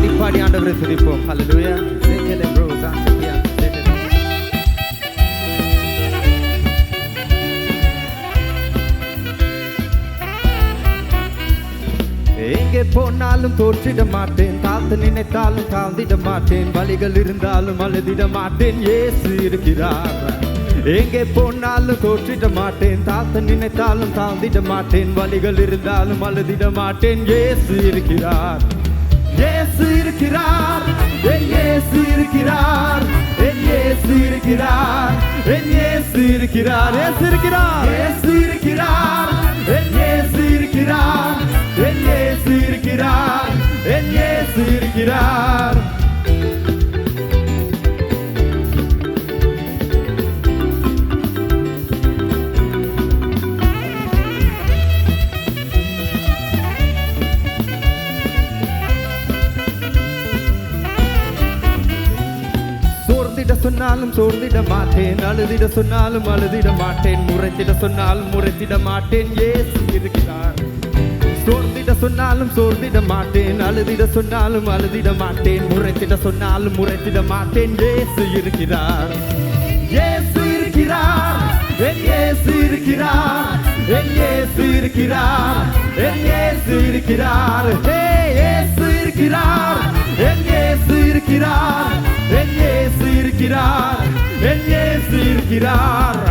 ஆடி பாடி ஆண்டவரை துதிப்போம். ஹalleluya சேக்கலே ப்ரோ சாந்தியா சேக்கலே எங்கே போனாலும் தோற்றிட மாட்டேன். தாழ்த்து நினைத்தாலும் தாழ்ந்திட மாட்டேன். வழிகள் இருந்தாலும் அழுதிட மாட்டேன். ஏசு இருக்கிறார். எங்கே போனாலும் தோற்றிட மாட்டேன். தாழ்த்து நினைத்தாலும் தாழ்ந்திட மாட்டேன். வழிகள் இருந்தாலும் அழுதிட மாட்டேன். ஏசு இருக்கிறார். இயேசு இருக்கிறார். என் இயேசு இருக்கிறார். என் இயேசு இருக்கிறார். என் இயேசு இருக்கிறார். இயேசு இருக்கிறார். இயேசு இருக்கிறார். சோர்ந்திட சொன்னாலும் சோர்ந்திட மாட்டேன். அழுதிட சொன்னாலும் அழுதிட மாட்டேன். முறைத்திட சொன்னாலும் முறைத்திட மாட்டேன். ஏசு இருக்கிறார். சோர்ந்திட சொன்னாலும் சோர்ந்திட மாட்டேன். அழுதிட சொன்னாலும் அழுதிட மாட்டேன். முறைத்திட சொன்னாலும் முறைத்திட மாட்டேன். ஏசு இருக்கிறார். ஏசு இருக்கிறார். என் ஏசு இருக்கிறார். என் ஏசு இருக்கிறார். என் ஏசு இருக்கிறார். ஹே இயேசு இருக்கிறார். என் ஏசு இருக்கிறார். என் இயேசு இருக்கிறார் என் இயேசு இருக்கிறார்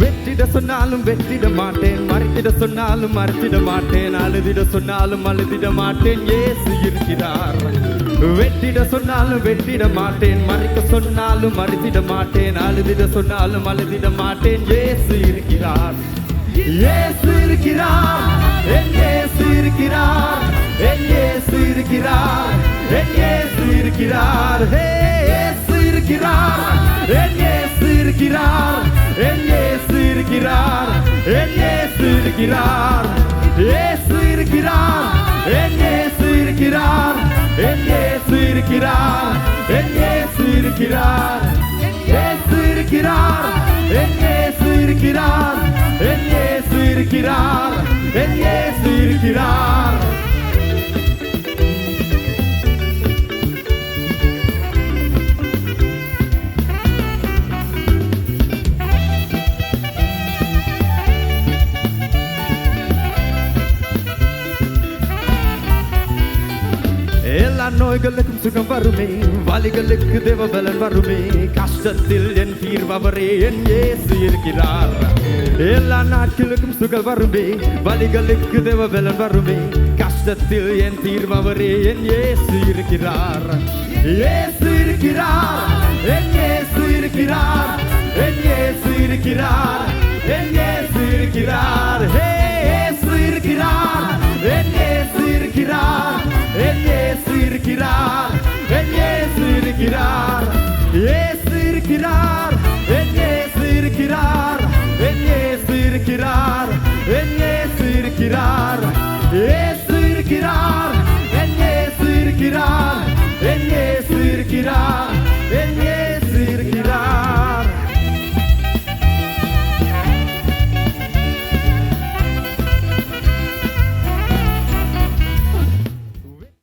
வெற்றிட சொன்னாலும் வெற்றிட மாட்டேன் மறைத்திட சொன்னாலும் மறைத்திட மாட்டேன் அழுதிட சொன்னாலும் அழுதிட மாட்டேன் இயேசு இருக்கிறார். வெட்டிட சொன்னாலும் வெட்டிட மாட்டேன் மறைக்க சொன்னாலும் மறைத்திட மாட்டேன் அழுதிட சொன்னாலும் அழுதிட மாட்டேன் ஏசு இருக்கிறார் ஏசு இருக்கிறார் என் ஏசு இருக்கிறார் என் ஏசு இருக்கிறார் என் ஏசு இருக்கிறார் ஏசு இருக்கிறார் என் ஏசு இருக்கிறார் என் ஏசு இருக்கிறார் என் ஏசு இருக்கிறார் ஏசு இருக்கிறார் என் இருக்கிறார். என் இயேசு இருக்கிறார். இயேசு இருக்கிறார். என் இயேசு இருக்கிறார். என் இயேசு இருக்கிறார். என் இயேசு இருக்கிறார். எல்லா நோய்களுக்கும் சுகம் வருமே வலிகளுக்கு தேவபலன் வருமே. கஷ்டத்தில் என் தீர்வவரே என் இயேசு இருக்கிறார். எல்லா நாட்களுக்கும் சுகம் வருமே வலிகளுக்கு தேவபலன் வருமே. கஷ்டத்தில் என் தீர்வவரே என் இயேசு இருக்கிறார். இயேசு இருக்கிறார் என் இயேசு இருக்கிறார். என் இயேசு இருக்கிறார் என் இயேசு இருக்கிறார். ஹே இயேசு இருக்கிறார் என் இயேசு இருக்கிறார். இருக்கிறார். ஏசு இருக்கிறார். என் ஏசு இருக்கிறார். என் ஏசு இருக்கிறார். என் ஏசு இருக்கிறார். ஏசு இருக்கிறார். என் ஏசு இருக்கிறார்.